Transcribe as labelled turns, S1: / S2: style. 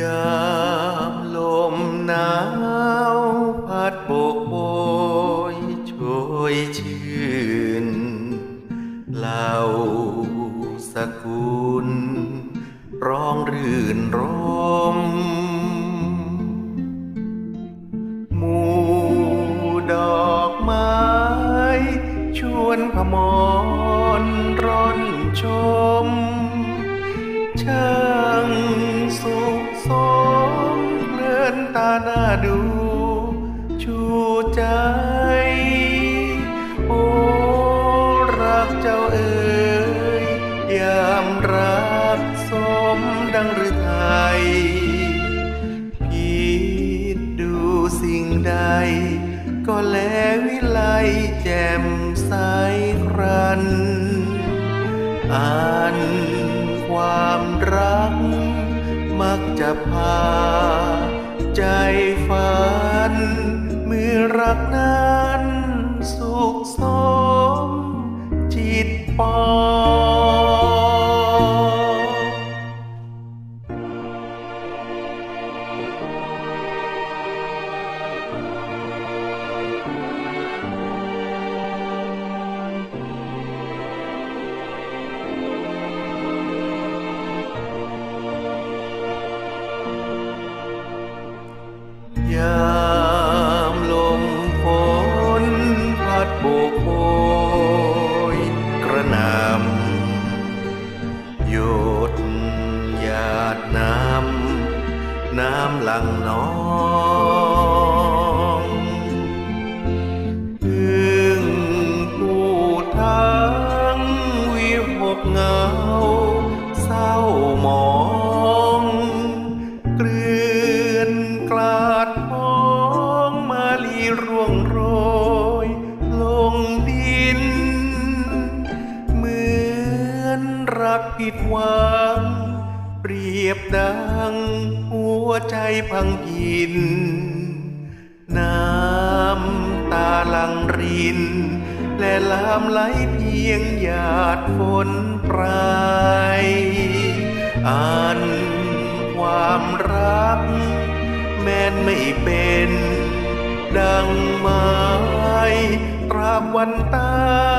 S1: ยามลมหนาวพัดโบกโบยโชยชื่นเหล่าสกุล ร้องรื่นรมหมู่ดอกไม้ ชวนพมรร่อนชมเชิญ นตาดูชูใจ โอ้รักเจ้าเอ๋ยยามรักสมดังหรือไทยคิดดูสิ่งใด ก็แลวิไลแจ่มใสครันอ่านความรักมักจะพา ใจฝัน เมื่อรักนั้น น้ำหลังนองพึ่งผู้ทั้งวิหกเงา เศร้าหมองเกลื่อนกลาดพ้องมาลีร่วงโรย ลงดิน เหมือนรักผิดหวัง เรียบดัง หัวใจพังพิน น้ำตาลังริน และลามไหลเพียงหยาดฝนปรายอันความรัก แม้นไม่เป็น ดังไม้ตราบวันตา